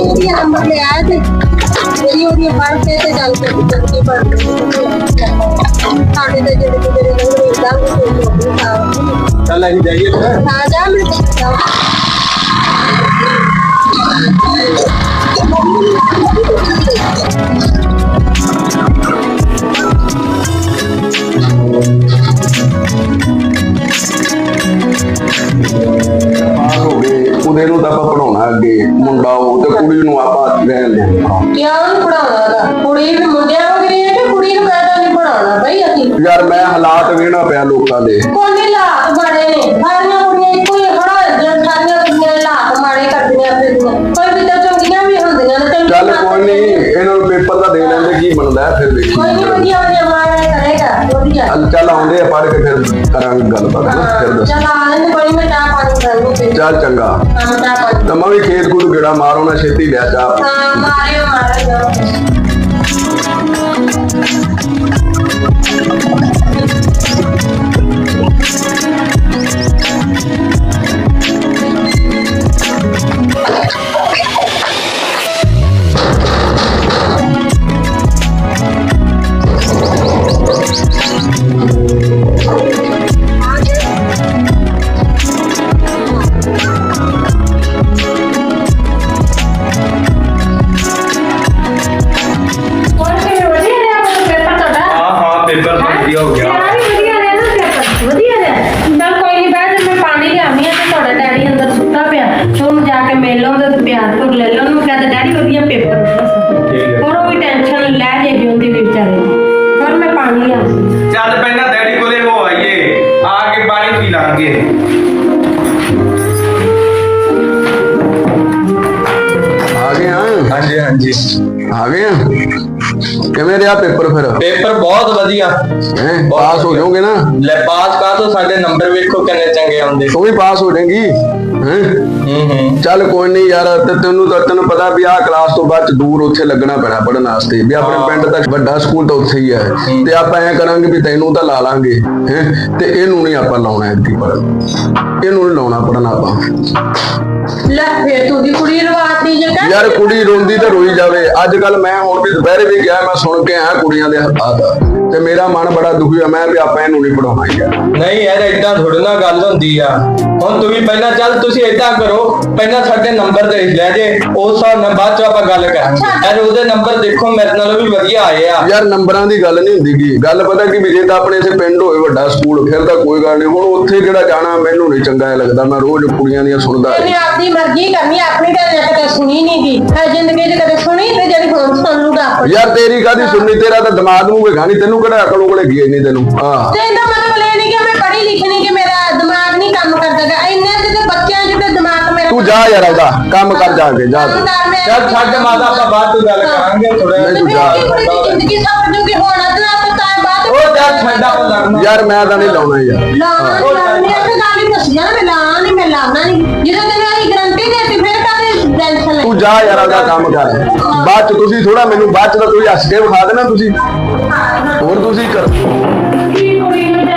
ਉਹਦੀਆਂ ਨੰਬਰ ਲੈ ਆਏ ਤੇ ਜਿਹੜੀ ਉਹਦੀਆਂ ਪੜ੍ਹ ਕੇ ਤੇ ਗੱਲ ਕਰਦੀ ਚੰਗੀ ਪੜ੍ਹ ਸਾਡੇ ਤੇ ਜਿਹੜੇ ਜਿਹੜੇ ਨੰਬਰ ਇਦਾਂ ਕੋਈ ਕੋਈ ਸਾਹ ਚੱਲ ਅਸੀਂ ਜਾਈਏ ਫਿਰ ਆ ਜਾ ਮੈਂ ਉਹਦੇ ਨੂੰ ਤਾਂ ਆਪਾਂ ਪੜਾਉਣਾ ਅੱਗੇ ਮੁੰਡਾ ਉਹ ਤੇ ਕੁੜੀ ਨੂੰ ਆਪਾਂ ਰਹਿਣ ਦੇ। ਕਿਉਂ ਪੜਾਉਣਾ ਦਾ ਕੁੜੀ ਵੀ ਮੁੰਡਿਆਂ ਨੂੰ ਗਈ ਹੈ ਕਿ ਕੁੜੀ ਨੂੰ ਕਹਿੰਦਾ ਨਹੀਂ ਪੜਾਉਣਾ ਬਈ ਅਸੀਂ। ਯਾਰ ਮੈਂ ਹਾਲਾਤ ਵੇਣਾ ਪਿਆ ਲੋਕਾਂ ਦੇ। ਕੋਨੇ ਲਾਤ ਮਾੜੇ ਨੇ। ਸਾਰੀਆਂ ਕੁੜੀਆਂ ਇੱਕੋ ਹੀ ਖੜਾ ਜਨ ਸਾਰੀਆਂ ਕੁੜੀਆਂ ਲਾਤ ਮਾੜੇ ਕਰਦੀਆਂ ਫਿਰਦੀਆਂ। ਕੋਈ ਵੀ ਤਾਂ ਚੰਗੀਆਂ ਵੀ ਹੁੰਦੀਆਂ ਨੇ ਚੰਗੀਆਂ ਚੱਲ ਕੋਈ ਨਹੀਂ ਇਹਨਾਂ ਨੂੰ ਪੇਪਰ ਤਾਂ ਦੇ ਲੈਂਦੇ ਕੀ ਬਣਦਾ ਫਿਰ ਦੇਖੀ। ਕੋਈ ਨਹੀਂ ਵਧੀਆ ਵਧੀਆ ਮਾੜਾ ਕਰੇਗਾ ਵਧੀਆ। ਚੱਲ ਚੱਲ ਆਉਂਦੇ ਆ ਪੜ੍ਹ ਕੇ ਫਿਰ ਕਰਾਂਗੇ ਗੱਲਬਾਤ ਨਾ, ਫਿਰ ਦੱਸ। ਚਲ ਆ ਲੈਂਦੇ ਬੜੀ ਮੈਂ ਚਾਹ ਪਾਣੀ ਕਰਾਂਗੀ ਫਿਰ। ਚੱਲ ਚੰਗਾ। ਕੰਮ ਚਾਹ ਪਾਣੀ। ਤਾਂ ਮੈਂ ਵੀ ਖੇਤ ਖੂਤ ਗੇੜਾ ਮਾਰੋ ਨਾ ਛੇਤੀ ਲਿਆ ਚਾਹ ਹਾਂ ਮਾਰਿਓ ਮਾਰਿਓ ਲਾਂਗੇ। ਆ ਗਏ ਆ? ਹਾਂਜੀ ਹਾਂਜੀ। ਆ ਗਏ ਆ? ਕਿਵੇਂ ਰਿਹਾ ਪੇਪਰ ਫਿਰ? ਪੇਪਰ ਬਹੁਤ ਵਧੀਆ। ਹੈਂ ਪਾਸ ਹੋ ਜਾਓਗੇ ਨਾ? ਲੈ ਪਾਸ ਕਾ ਤੋਂ ਸਾਡੇ ਨੰਬਰ ਵੇਖੋ ਕਿੰਨੇ ਚੰਗੇ ਆਉਂਦੇ। ਤੂੰ ਵੀ ਪਾਸ ਹੋ ਜਾਏਗੀ ਹੈਂ? ਹੂੰ ਹੂੰ। ਚੱਲ ਕੋਈ ਨਹੀਂ ਯਾਰ ਤੇ ਤੈਨੂੰ ਤਾਂ ਤੈਨੂੰ ਪਤਾ ਵੀ ਆਹ ਕਲਾਸ ਤੋਂ ਬਾਅਦ ਚ ਦੂਰ ਉੱਥੇ ਲੱਗਣਾ ਪੈਣਾ ਪੜਨ ਵਾਸਤੇ ਵੀ ਆਪਣੇ। ਪਿੰਡ ਤੱਕ ਵੱਡਾ ਸਕੂਲ ਤਾਂ ਉੱਥੇ ਹੀ ਹੈ। ਤੇ ਆਪਾਂ ਐ ਕਰਾਂਗੇ ਵੀ ਤੈਨੂੰ ਤਾਂ ਲਾ ਲਾਂਗੇ ਹੈ? ਤੇ ਇਹਨੂੰ ਨਹੀਂ ਆਪਾਂ ਲਾਉਣਾ ਐਤਕੀ ਪੜਨ ਇਹਨੂੰ ਨਹੀਂ ਲਾਉਣਾ ਪੜਨ ਆਪਾਂ। ਲੈ ਫੇਰ ਤੂੰ ਦੀ ਕੁੜੀ ਰਵਾਤੀ ਜੇ ਕਹਿ ਯਾਰ ਕੁੜੀ ਰੋਂਦੀ ਤੇ ਰੋਈ ਜਾਵੇ। ਅੱਜ ਕੱਲ ਮੈਂ ਹੁਣ ਵੀ ਦੁਪਹਿਰੇ ਵੀ ਗਿਆ ਮੈਂ ਸੁਣ ਕੇ ਆਇਆ ਕੁੜੀਆਂ ਦੇ ਹਾਲਾਤ ਤੇ ਮੇਰਾ ਮਨ ਬੜਾ ਦੁਖੀ ਹੋਇਆ ਮੈਂ ਵੀ ਆਪਾਂ ਇਹਨੂੰ ਨਹੀਂ ਪੜਾਉਣਾ ਯਾਰ। ਨਹੀਂ ਯਾਰ ਏਦਾਂ ਥੋੜੀ ਨਾ ਗੱਲ ਹੁੰਦੀ ਆ। ਹੁਣ ਤੁਸੀਂ ਪਹਿਲਾਂ ਚੱਲ ਤੁਸੀਂ ਏਦਾਂ ਕਰੋ। ਪਹਿਲਾਂ ਸਾਡੇ ਨੰਬਰ ਦੇ ਲੈ ਜੇ ਉਸ ਹਿਸਾਬ ਨਾਲ ਬਾਅਦ ਚ ਆਪਾਂ ਗੱਲ ਕਰਾਂਗੇ। ਯਾਰ ਉਹਦੇ ਨੰਬਰ ਦੇਖੋ ਮੇਰੇ ਨਾਲੋਂ ਵੀ ਵਧੀਆ ਆਏ ਆ। ਯਾਰ ਨੰਬਰਾਂ ਦੀ ਗੱਲ ਨਹੀਂ ਹੁੰਦੀ ਗੀ ਗੱਲ ਪਤਾ ਕਿ ਵੀ ਜੇ ਤਾਂ ਆਪਣੇ ਇੱਥੇ ਪਿੰਡ ਹੋਵੇ ਵੱਡਾ ਸਕੂਲ ਫਿਰ ਤਾਂ ਕੋਈ ਗੱਲ ਨਹੀਂ। ਹੁਣ ਉੱਥੇ ਕਿਹੜਾ ਜਾਣਾ ਮੈਨੂੰ ਨਹੀਂ ਚੰਗਾ ਲੱਗਦਾ। ਮੈਂ ਰੋਜ਼ ਕੁੜੀਆਂ ਦੀਆਂ ਸੁਣਦਾ ਇਹਨੇ ਆਪਦੀ ਮਰਜ਼ੀ ਕਰਨੀ ਆਪਣੀ ਤਾਂ ਇਹਨੇ ਕਦੇ ਸੁਣੀ ਨਹੀਂ ਦੀ ਹੈ ਜ਼ਿੰਦਗੀ 'ਚ ਕਦੇ ਸੁਣੀ ਤੇ ਜਿਹੜੀ ਹੁਣ ਸੁਣ ਲੂਗਾ ਆਪਣੀ ਯਾਰ ਤੇਰੀ ਕਾਦੀ ਸੁਣਨੀ ਤੇਰਾ ਤਾਂ ਦਿਮਾਗ ਨੂੰ ਵੇਖਾ ਨਹੀਂ ਤੈਨੂੰ ਕਿਹੜਾ ਅਕਲ ਉਗਲੇ ਗਈ ਨਹੀਂ ਤੈਨੂੰ? ਹਾਂ। ਤੇ ਇਹਦਾ ਮਤਲਬ ਇਹ ਨਹੀਂ ਕਿ ਮੈਂ ਪੜ੍ਹੀ ਲਿਖੀ ਨਹੀਂ ਕਿ ਮੇਰਾ ਦਿਮਾਗ ਨਹੀਂ ਕੰਮ ਕਰਦਾਗਾ ਇੰਨੇ ਜਿਹੇ ਬੱਚਿਆਂ ਜਿਹਦੇ ਦਿਮਾਗ ਮੇਰਾ ਤੂੰ ਜਾ ਯਾਰ ਉਹਦਾ ਕੰਮ ਕਰ ਜਾ ਕੇ ਜਾ ਤੂੰ। ਚੱਲ ਛੱਡ ਮਾਤਾ ਆਪਾਂ ਬਾਅਦ ਚ ਗੱਲ ਕਰਾਂਗੇ ਥੋੜਾ ਨਹੀਂ ਤੂੰ ਜਾ। ਦੀ ਜ਼ਿੰਦਗੀ ਸਫਰ ਜੂਗੀ ਹੁਣ ਅਦਨਾ ਤੋਂ ਤਾਂ ਬਾਅਦ ਉਹ ਚੱਲ ਛੱਡ ਆਪਾਂ ਲੜਨਾ ਯਾਰ ਮੈਂ ਤਾਂ ਨਹੀਂ ਲਾਉਣਾ ਯਾਰ। ਲਾਉਣਾ ਨਹੀਂ ਲਾਉਣਾ ਗੱਲ ਹੀ ਦੱਸੀ ਨਾ ਮੈਂ ਲਾਉਣਾ ਨਹੀਂ ਮੈਂ ਲਾਉਣਾ ਨਹੀਂ ਜਦੋਂ ਤੈਨੂੰ ਇਹ ਗਰੰਟੀ ਦੇਤੀ ਫਿਰ ਕਾਹਦੀ ਟੈਨਸ਼ਨ ਲੈ ਤੂੰ ਜਾ ਯਾਰ ਉਹਦਾ ਕੰਮ ਕਰ। ਬਾਅਦ ਚ ਤੁਸੀਂ ਥੋੜਾ ਮੈਨੂੰ ਬਾਅਦ ਚ ਤਾਂ ਤੁਸੀਂ ਹੱਸ ਕੇ ਵਿਖਾ ਦੇਣਾ ਤੁਸੀਂ। ਹੋਰ ਤੁਸੀਂ ਕਰ। ਨੂੰ ਨਾ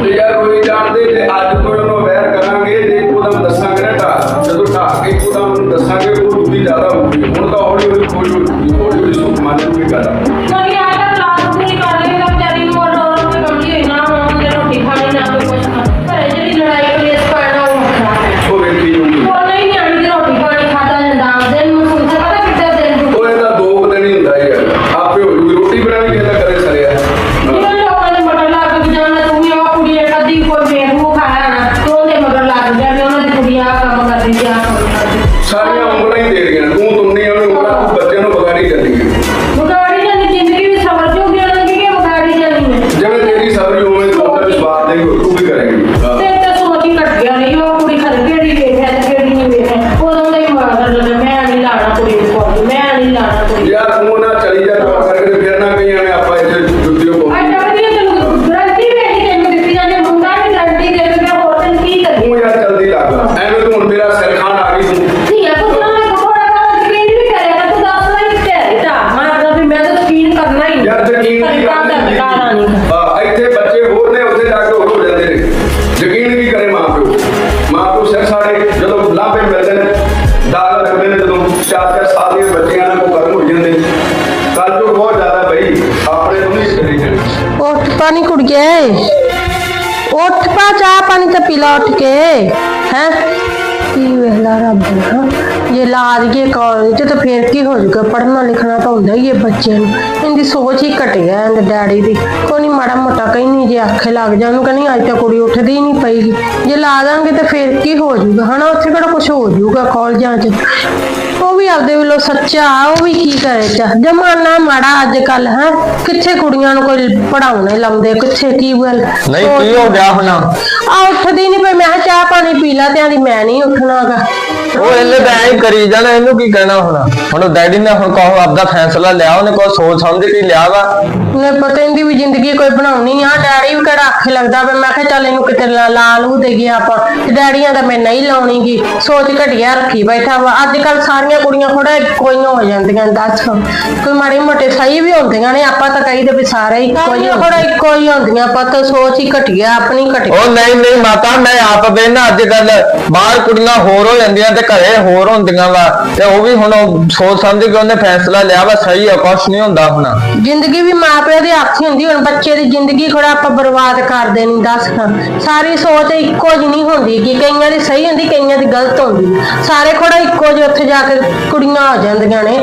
ਨੇ ਯਾਰ ਕੋਈ ਜਾਣਦੇ ਤੇ ਅੱਜ ਤੋਂ ਇਹਨੂੰ ਅਵੇਅਰ ਕਰਾਂਗੇ ਤੇ ਇੱਕਦਮ ਦੱਸਾਂਗੇ ਨਾ ਢਾ ਜਦੋਂ ਢਾ ਕੇ ਇੱਕਦਮ ਦੱਸਾਂਗੇ ਉਹ ਦੂਜੀ ਜ਼ਿਆਦਾ ਹੋਊਗੀ ਹੁਣ ਤਾਂ ਹੌਲੀ ਹੌਲੀ ਹੌਲੀ ਹੌਲੀ ਹੌਲੀ ਹੌਲੀ ਸੁਖ ਮੰਨ ਨੂੰ ਵੀ ਕਰਦਾ ਕੋਈ ਆ ਯਾਰ ਯਕੀਨ ਨਹੀਂ ਸਰਕਾਰ ਦਾ ਟਕਾਰਾ ਨਹੀਂ ਹਾਂ ਇੱਥੇ ਬੱਚੇ ਹੋਰ ਨੇ ਉੱਥੇ ਡਾਕਟਰ ਹੋਰ ਹੋ ਜਾਂਦੇ ਨੇ। ਯਕੀਨ ਵੀ ਕਰੇ ਮਾਂ ਪਿਓ। ਮਾਂ ਪਿਓ ਸਿਰ ਸਾਡੇ ਜਦੋਂ ਲਾਭੇ ਮਿਲਦੇ ਨੇ ਦਾਲ ਰੱਖਦੇ ਨੇ ਜਦੋਂ ਚਾਰ ਚਾਰ ਸਾਲ ਦੇ ਬੱਚਿਆਂ ਨਾਲ ਕੋ ਕਰਮ ਹੋ ਜਾਂਦੇ ਕੱਲ ਤੋਂ ਬਹੁਤ ਜ਼ਿਆਦਾ ਬਈ ਆਪਣੇ ਨੂੰ ਨਹੀਂ ਸਹੀ ਜਾਣਾ ਉੱਠ ਪਾਣੀ ਕੁੜ ਗਿਆ ਉੱਠ ਪਾ ਚਾਹ ਪਾਣੀ ਤਾਂ ਪੀਲਾ ਉੱਠ ਕੇ। ਹੈ? ਕੀ ਵੇਲਾ ਰੱਬ ਹਾਂ ਜੇ ਲਾ ਦਈਏ ਕਾਲਜ ਤੇ ਫੇਰ ਕੀ ਹੋ ਜਾਊਗਾ? ਪੜ੍ਹਨਾ ਲਿਖਣਾ ਤਾਂ ਹੁੰਦਾ ਹੀ ਹੈ ਬੱਚੇ ਨੂੰ। ਇਹਦੀ ਸੋਚ ਹੀ ਘਟਿਆ ਇਹਦੇ ਡੈਡੀ ਦੀ। ਕੋਈ ਨਹੀਂ ਮਾੜਾ ਮੋਟਾ ਕਹੀ ਨਹੀਂ ਜੇ ਆਖੇ ਲੱਗ ਜਾ ਉਹਨੂੰ ਕਹਿੰਦੀ ਅੱਜ ਤਾਂ ਕੁੜੀ ਉੱਠਦੀ ਨਹੀਂ ਪਈਗੀ ਜੇ ਲਾ ਦਾਂਗੇ ਤੇ ਫੇਰ ਕੀ ਹੋ ਜਾਊਗਾ? ਹਨਾ ਉੱਥੇ ਕਿਹੜਾ ਕੁਝ ਹੋ ਜਾਊਗਾ ਕਾਲਜਾਂ 'ਚ? ਉਹ ਵੀ ਆਪਦੇ ਵੱਲੋਂ ਸੱਚਾ ਉਹ ਵੀ ਕੀ ਕਰੇ ਚਾ? ਜਮਾਨਾ ਮਾੜਾ ਅੱਜ ਕੱਲ ਹੈ? ਕਿੱਥੇ ਕੁੜੀਆਂ ਨੂੰ ਕੋਈ ਪੜਾਉਣੇ ਲਾਉਂਦੇ? ਕਿੱਥੇ ਕੀ ਗੱਲ? ਨਹੀਂ ਕੀ ਹੋ ਗਿਆ ਹੁਣ? ਆ ਉੱਠਦੀ ਨਹੀਂ ਪਈ। ਮੈਂ ਕਿਹਾ ਚਾਹ ਪਾਣੀ ਪੀ ਲਾ ਤੇ ਆਂਦੀ ਮੈਂ ਨਹੀਂ ਉੱਠਣਾਗਾ ਉਹ ਇਹਨੇ ਤਾਂ ਐਂ ਹੀ ਕਰੀ ਜਾਣਾ ਇਹਨੂੰ ਕੀ ਕਹਿਣਾ ਹੁਣ? ਹੁਣ ਡੈਡੀ ਨੇ ਹੁਣ ਕਹੋ ਆਪਦਾ ਫੈਸਲਾ ਲਿਆ ਉਹਨੇ ਕੋਈ ਸੋਚ ਸਮਝ ਕੇ ਹੀ ਲਿਆ ਵਾ ਨੇ ਪਤਾ ਇਹਦੀ ਵੀ ਜ਼ਿੰਦਗੀ ਕੋਈ ਬਣਾਉਣੀ ਆ ਡੈਡੀ ਵੀ ਕਿਹੜਾ ਅੱਖ ਲੱਗਦਾ ਵੇ ਮੈਂ ਕਿਹਾ ਚੱਲ ਇਹਨੂੰ ਕਿਤੇ ਲਾ ਲਾ ਲੂ ਦੇ ਗਿਆ ਆਪਾਂ। ਤੇ ਡੈਡੀਆਂ ਦਾ ਮੈਂ ਨਹੀਂ ਲਾਉਣੀਗੀ ਸੋਚ ਘਟਿਆ ਰੱਖੀ ਬੈਠਾ ਵਾ। ਅੱਜ ਕੱਲ ਸਾਰੀਆਂ ਕੁੜੀਆਂ ਥੋੜਾ ਕੋਈ ਹੋ ਜਾਂਦੀਆਂ ਦੱਸ। ਕੋਈ ਮਾੜੀ ਮੋਟੇ ਸਹੀ ਵੀ ਹੁੰਦੀਆਂ ਨੇ ਆਪਾਂ ਤਾਂ ਕਹੀਦੇ ਵੀ ਸਾਰੇ ਇੱਕੋ ਹੀ ਥੋੜਾ ਇੱਕੋ ਹੀ ਹੁੰਦੀਆਂ ਪਰ ਤਾਂ ਸੋਚ ਹੀ ਘਟਿਆ ਆਪਣੀ ਘਟਿਆ। ਉਹ ਨਹੀਂ ਨਹੀਂ ਮਾਤਾ ਮੈਂ ਆਪ ਵੇਨਾ ਅੱਜ ਕੱਲ ਬਾਹਰ ਕੁੜੀਆਂ ਹੋਰ ਹੋ ਜਾਂਦੀਆਂ ਤੇ ਘਰੇ ਹੋਰ ਹੁੰਦੀਆਂ ਵਾ ਤੇ ਉਹ ਵੀ ਹੁਣ ਉਹ ਸੋਚ ਸਮਝ ਕੇ ਉਹਨੇ ਫੈਸਲਾ ਲਿਆ ਵਾ ਸਹੀ ਆ ਕੁਛ ਨਹੀਂ ਹੁੰਦਾ ਹੁਣ। ਜ਼ਿੰਦਗੀ ਵੀ ਮਾਪਿਆਂ ਦੇ ਹੱਥ ਹੀ ਹੁੰਦੀ ਹੁਣ ਬੱਚੇ ਦੀ ਜ਼ਿੰਦਗੀ ਥੋੜਾ ਆਪਾਂ ਬਰਬਾਦ ਕਰ ਦੇਣੀ ਦੱਸ ਖਾਂ ਸਾਰੀ ਸੋਚ ਇੱਕੋ ਜਿਹੀ ਨਹੀਂ ਹੁੰਦੀ ਕਿ ਕਈਆਂ ਦੀ ਸਹੀ ਹੁੰਦੀ ਕਈਆਂ ਦੀ ਗਲਤ ਹੁੰਦੀ। ਸਾਰੇ ਥੋੜਾ ਇੱਕੋ ਜਿਹੇ ਉੱਥੇ ਜਾ ਕੇ ਕੁੜੀਆਂ ਹੋ ਜਾਂਦੀਆਂ ਨੇ।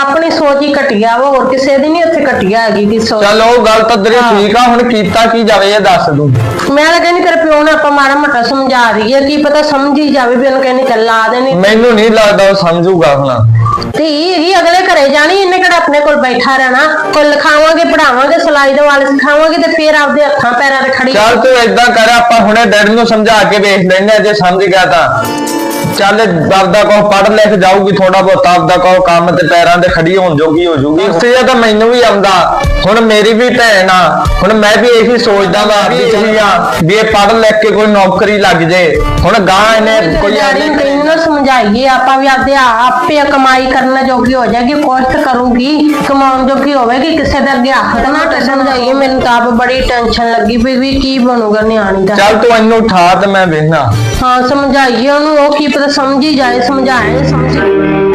ਆਪਣੀ ਸੋਚ ਹੀ ਘਟਿਆ ਵਾ ਹੋਰ ਕਿਸੇ ਦੀ ਨਹੀਂ ਉੱਥੇ ਘਟਿਆ ਹੈਗੀ ਕਿ ਸੋਚ। ਚੱਲ ਉਹ ਗੱਲ ਤਾਂ ਤੇਰੀ ਠੀਕ ਆ ਹੁਣ ਕੀਤਾ ਕੀ ਜਾਵੇ ਇਹ ਦੱਸ ਦੂੰ ਮੈਂ ਤਾਂ ਕਹਿੰਦੀ ਤੇਰੇ ਪਿਓ ਨੇ ਆਪਾਂ ਮਾੜਾ ਮੋਟਾ ਸਮਝਾ ਰਹੀ ਹੈ ਕੀ ਪਤਾ ਸਮਝ ਹੀ ਜਾਵੇ ਵੀ ਉਹਨੂੰ ਕਹਿੰਦੀ ਚੱਲ ਲਾ ਦੇਣੀ। ਮੈਨੂੰ ਨਹੀਂ ਲੱਗਦਾ ਉਹ ਸਮਝੂਗਾ ਹੁਣ। ਧੀ ਹੈਗੀ ਅਗਲੇ ਘਰੇ ਜਾਣੀ ਇਹਨੇ ਕਿਹੜਾ ਆਪਣੇ ਕੋਲ ਬੈਠਾ ਰਹਿਣਾ। ਕੋਈ ਲਿਖਾਵਾਂਗੇ ਪੜਾਵਾਂਗੇ ਸਲਾਈ ਦੇ ਵਾਲ ਸਿਖਾਵਾਂਗੇ ਤੇ ਫੇਰ ਆਪਦੇ ਹੱਥਾਂ ਪੈਰਾਂ ਤੇ ਖੜੀ ਚੱਲ ਤੂੰ ਏਦਾਂ ਕਰ ਆਪਾਂ ਹੁਣੇ ਡੈਡੀ ਨੂੰ ਸਮਝਾ ਕੇ ਵੇਖ ਲੈਂਦੇ ਆ ਜੇ ਸਮਝ ਗਿਆ ਤਾਂ। ਚੱਲ ਆਪਦਾ ਕੋ ਪੜ ਲਿਖ ਜਾਊਗੀ ਥੋੜਾ ਬਹੁਤ ਆਪਦਾ ਕੋ ਕੰਮ ਤੇ ਪੈਰਾਂ ਤੇ ਖੜੀ ਹੋਣ ਜੋਗੀ ਹੋ ਜੂਗੀ। ਤੇ ਤਾਂ ਮੈਨੂੰ ਵੀ ਆਉਂਦਾ। ਹੁਣ ਮੇਰੀ ਵੀ ਭੈਣ ਆ। ਹੁਣ ਮੈਂ ਵੀ ਇਹੀ ਸੋਚਦਾ ਵਾ ਵੀ ਇਹੀ ਆ। ਵੀ ਇਹ ਪੜ ਲਿਖ ਕੇ ਕੋਈ ਨੌਕਰੀ ਲੱਗ ਜੇ। ਹੁਣ ਗਾਂ ਇਹਨੇ ਕੋਈ ਕੋਈ ਡੈਡੀ ਨੂੰ ਕਹੀਂ ਨਾ ਸਮਝਾਈਏ ਆਪਾਂ ਵੀ ਆਪਦੇ ਆਪੇ ਕਮਾਈ ਕਰਨ ਜੋਗੀ ਹੋ ਜਾਏਗੀ ਕੋਸ਼ਟ ਕਰੂਗੀ ਕਮਾਉਣ ਜੋਗੀ ਹੋਵੇਗੀ ਕਿਸੇ ਦੇ ਅੱਗੇ ਹੱਥ ਤਾਂ ਨਾ ਟੱਸਣ ਜਾਈਏ ਮੈਨੂੰ ਤਾਂ ਆਪ ਬੜੀ ਟੈਨਸ਼ਨ ਲੱਗੀ ਵੀ ਵੀ ਕੀ ਬਣੂਗਾ ਨਿਆਣੀ ਦਾ। ਚੱਲ ਤੂੰ ਇਹਨੂੰ ਉਠਾ ਤੇ ਮੈਂ ਵੇਖਣਾ ਹਾਂ ਸਮਝਾਈਏ ਉਹਨੂੰ ਉਹ ਕੀ ਪਤਾ ਸਮਝ ਹੀ ਜਾਏ ਸਮਝਾਏ ਸਮਝ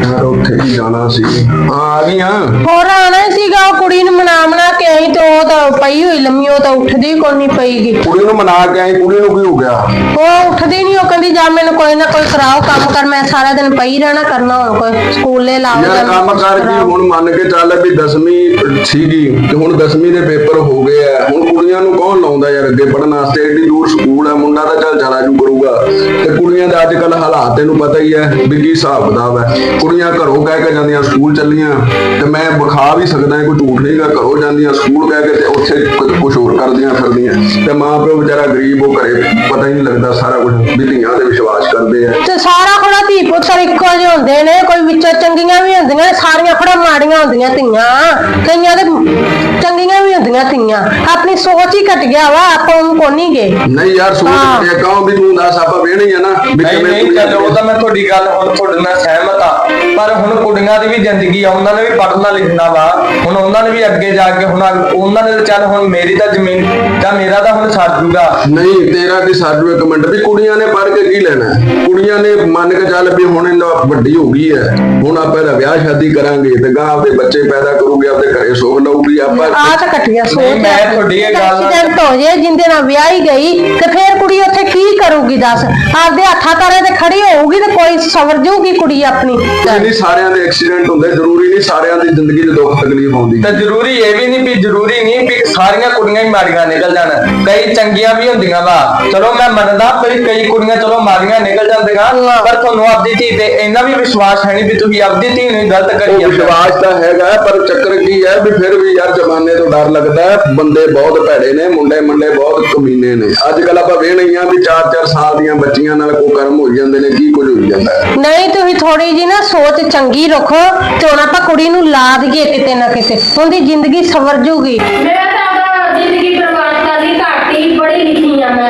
ਯਾਰ ਉੱਥੇ ਹੀ ਜਾਣਾ ਸੀ। ਹਾਂ ਆ ਗਈ ਹਾਂ ਹੋਰ ਆਣਾ ਸੀਗਾ ਉਹ ਕੁੜੀ ਨੂੰ ਮਨਾ ਮਨਾ ਕੇ ਆਈ ਤੇ ਉਹ ਤਾਂ ਪਈ ਹੋਈ ਲੰਮੀ ਉਹ ਤਾਂ ਉੱਠਦੀ ਕੋਈ ਨਹੀਂ ਪਈਗੀ। ਕੁੜੀ ਨੂੰ ਮਨਾ ਕੇ ਆਈ ਕੁੜੀ ਨੂੰ ਕੀ ਹੋ ਗਿਆ? ਉਹ ਉੱਠਦੀ ਨਹੀਂ ਉਹ ਕਹਿੰਦੀ ਜਾ ਮੈਨੂੰ ਕੋਈ ਨਾ ਕੋਈ ਕਰਾਓ ਕੰਮ ਕਰ ਮੈਂ ਸਾਰਾ ਦਿਨ ਪਈ ਰਹਿਣਾ ਕਰਨਾ ਹੁਣ ਕੋਈ ਸਕੂਲੇ ਲਾਓ ਯਾਰ ਜਾਂ ਕੰਮ ਕਰ ਕੀ ਕਰਾਓ। ਹੁਣ ਮੰਨ ਕੇ ਚੱਲ ਵੀ 10ਵੀਂ ਸੀਗੀ ਤੇ ਹੁਣ 10ਵੀਂ ਦੇ ਪੇਪਰ ਹੋ ਗਏ ਆ। ਹੁਣ ਕੁੜੀਆਂ ਨੂੰ ਕੌਣ ਲਾਉਂਦਾ ਯਾਰ ਅੱਗੇ ਪੜਨ ਵਾਸਤੇ? ਏਡੀ ਦੂਰ ਸਕੂਲ ਆ ਮੁੰਡਾ ਤਾਂ ਚੱਲ ਜਾਣਾ ਜੂ ਕਰੂਗਾ। ਤੇ ਕੁੜੀਆਂ ਦੇ ਅੱਜ ਕੱਲ ਹਾਲਾਤ ਤੈਨੂੰ ਪਤਾ ਹੀ ਹੈ ਵੀ ਕੀ ਹਿਸਾਬ ਕਿਤਾਬ ਹੈ ਕੁੜੀਆਂ ਘਰੋਂ ਕਹਿ ਕੇ ਜਾਂਦੀਆਂ ਸਕੂਲ ਚੱਲੀਆਂ। ਤੇ ਮੈਂ ਵਿਖਾ ਵੀ ਸਕਦਾ ਕੋਈ ਝੂਠ ਨਹੀਂਗਾ ਘਰੋਂ ਜਾਂਦੀਆਂ ਸਕੂਲ ਕਹਿ ਕੇ ਤੇ ਉੱਥੇ ਕੁਝ ਹੋਰ ਕਰਦੀਆਂ ਫਿਰਦੀਆਂ। ਤੇ ਮਾਂ ਪਿਓ ਵਿਚਾਰਾ ਗਰੀਬ ਉਹ ਘਰੇ ਪਤਾ ਹੀ ਨਹੀਂ ਲੱਗਦਾ ਸਾਰਾ ਕੁਝ ਧੀਆਂ ਤੇ ਵਿਸ਼ਵਾਸ ਕਰਦੇ ਆ। ਤੇ ਸਾਰਾ ਖੜਾ ਧੀ ਪੁੱਤਰ ਇੱਕੋ ਜਿਹੇ ਹੁੰਦੇ ਨੇ ਕੋਈ ਵਿੱਚੋਂ ਚੰਗੀਆਂ ਵੀ ਹੁੰਦੀਆਂ ਨੇ ਸਾਰੀਆਂ ਖੜਾ ਮਾੜੀਆਂ ਹੁੰਦੀਆਂ ਧੀਆਂ। ਕਈਆਂ ਦੇ ਚੰਗੀਆਂ ਵੀ ਹੁੰਦੀਆਂ ਧੀਆਂ। ਆਪਣੀ ਸੋਚ ਹੀ ਘਟ ਗਿਆ ਵਾ ਆਪਾਂ ਉਹਨੂੰ ਕੋ ਨਹੀਂ ਗਏ ਨਹੀਂ ਯਾਰ ਸੋਚ। ਕੇ ਕਹੋ ਵੀ ਤੂੰ ਦੱਸ ਆਪਾਂ ਵੇਹਣੀ ਆ ਨਾ ਨਹੀਂ ਚੱਲ ਉਹ ਤਾਂ ਮੈਂ ਤੁਹਾਡੀ ਗੱਲ ਹੁਣ ਤੁਹਾਡੇ ਨਾਲ ਸਹਿਮਤ ਆ ਪਰ ਹੁਣ ਕੁੜੀਆਂ ਦੀ ਵੀ ਜ਼ਿੰਦਗੀ ਆ ਉਹਨਾਂ ਨੇ ਵੀ ਪੜ੍ਹਨਾ ਲਿਖਣਾ ਵਾ। ਹੁਣ ਉਹਨਾਂ ਨੇ ਵੀ ਅੱਗੇ ਜਾ ਕੇ ਹੁਣ ਅਗ- ਉਹਨਾਂ ਨੇ ਤਾਂ ਚੱਲ ਹੁਣ ਮੇਰੀ ਤਾਂ ਜ਼ਮੀਨ ਜਾਂ ਮੇਰਾ ਤਾਂ ਹੁਣ ਛੱਡ ਜੂਗਾ। ਨਹੀਂ ਤੇਰਾ ਕੀ ਸਾਡੂ ਇੱਕ ਮਿੰਟ ਵੀ ਕੁੜੀਆਂ ਨੇ ਪੜ੍ਹ ਕੇ ਕੀ ਲੈਣਾ ਹੈ? ਕੁੜੀਆਂ ਨੇ ਮੰਨ ਕੇ ਚੱਲ ਵੀ ਹੁਣ ਇਹਨਾਂ ਵੱਡੀ ਹੋ ਗਈ ਹੈ। ਹੁਣ ਆਪਾਂ ਇਹਦਾ ਵਿਆਹ ਸ਼ਾਦੀ ਕਰਾਂਗੇ ਤੇ ਗਾਂ ਆਪਦੇ ਬੱਚੇ ਪੈਦਾ ਕਰੂਗੀ ਆਪਦੇ ਘਰੇ ਸੁੱਖ ਲਊਗੀ ਆਪਾਂ ਆ ਤਾਂ ਘਟਿਆ ਸੋਚ ਨਹੀਂ, ਮੈਂ ਤੁਹਾਡੀ ਇਹ ਗੱਲ ਨਾਲ- ਐਕਸੀਡੈਂਟ ਹੋ ਜੇ ਜਿੰਦੇ ਨਾਲ ਵਿਆਹੀ ਗਈ ਤੇ ਫੇਰ ਕੁੜੀ ਉੱਥੇ ਕੀ ਕਰੂਗੀ ਦੱਸ? ਆਪਦੇ ਹੱਥਾਂ ਤਾਰੇ ਤੇ ਖੜੀ ਹੋਊਗੀ ਤੇ ਕੋਈ ਸਵਰ ਜਾਊਗੀ ਕੁੜੀ ਆਪਣੀ? ਨਹੀਂ ਸਾਰਿਆਂ ਦੇ ਐਕਸੀਡੈਂਟ ਹੁੰਦੇ ਜ਼ਰੂਰੀ ਨਹੀਂ ਸਾਰਿਆਂ ਦੀ ਜ਼ਿੰਦਗੀ 'ਚ ਦੁੱਖ ਤਕਲੀਫ ਆਉਂਦੀ। ਤੇ ਜ਼ਰੂਰੀ ਇਹ ਵੀ ਨਹੀਂ ਵੀ ਜ਼ਰੂਰੀ ਨਹੀਂ ਵੀ ਸਾਰੀਆਂ ਕੁੜੀਆਂ ਹੀ ਮਾੜੀਆਂ ਨਿਕਲ ਜਾਣ। ਕਈ ਚੰਗੀਆਂ ਵੀ ਹੁੰਦੀਆਂ ਵਾ। ਚਲੋ ਮੈਂ ਮੰਨਦਾ ਵੀ ਕਈ ਕੁੜੀਆਂ ਚਲੋ ਮਾੜੀਆਂ ਨਿਕਲ ਜਾਂਦੀਆਂ ਪਰ ਤੁਹਾਨੂੰ ਆਪਦੀ ਧੀ ਤੇ ਇੰਨਾ ਵੀ ਵਿਸ਼ਵਾਸ ਹੈ ਨਹੀਂ ਵੀ ਤੁਸੀਂ ਆਪਦੀ ਧੀ ਨੂੰ ਹੀ ਗਲਤ ਕਰੀ ਜਾਂਦੇ ਹੋ। ਵਿਸ਼ਵਾਸ ਤਾਂ ਹੈਗਾ ਪਰ ਚੱਕਰ ਕੀ ਹੈ ਵੀ ਫਿਰ ਵੀ ਯਾਰ ਜ਼ਮਾਨੇ ਤੋਂ ਡਰ ਲੱਗਦਾ ਹੈ। ਬੰਦੇ ਬਹੁਤ ਭੈੜੇ ਨੇ ਮੁੰਡੇ ਮੁੰਡੇ ਬਹੁਤ ਕਮੀਨੇ ਨੇ। ਅੱਜ ਕੱਲ ਆਪਾਂ ਵੇਖ ਨਹੀਂ ਆ ਵੀ 4-4 ਸਾਲ ਦੀਆਂ ਬੱਚੀਆਂ ਨਾਲ ਕੋ ਕਰਮ ਹੋ ਜਾਂਦੇ ਨੇ ਕੀ ਕੁਝ ਹੋਈ ਜਾਂਦਾ ਹੈ। ਨਹੀਂ ਤੁਸੀਂ ਥੋੜੀ ਜੀ ਨਾ ਸੋਚ ਚੰਗੀ ਰੱਖੋ ਤੇ ਹੁਣ ਆਪਾਂ ਕੁੜੀ ਨੂੰ ਲਾ ਦਈਏ ਕਿਤੇ ਨਾ ਕਿਤੇ। ਉਹਦੀ ਜ਼ਿੰਦਗੀ ਸਵਰ ਜੂਗੀ। ਮੈਂ ਤਾਂ ਜ਼ਿੰਦਗੀ ਬਰਬਾਦ ਕਰਨੀ ਘੱਟ ਹੀ ਪੜ੍ਹੀ ਲਿਖੀ ਆ ਮੈਂ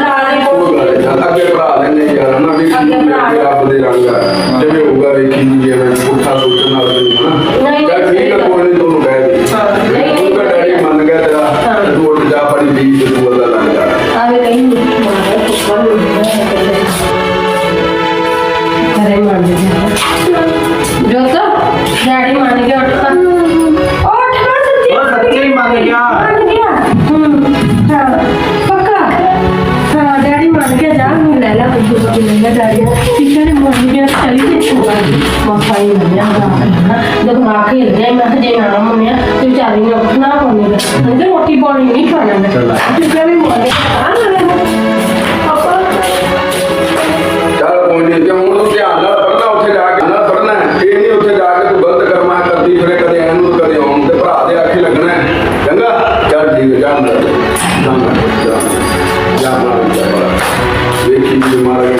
ਜਿਵੇਂ मसाई लग जाए जब ना के लग जाए मैं जे ना मने तो चारी ना उठना होने नहीं तो रोटी पानी नहीं खाना मैं इसलिए भी मोटे Yeah.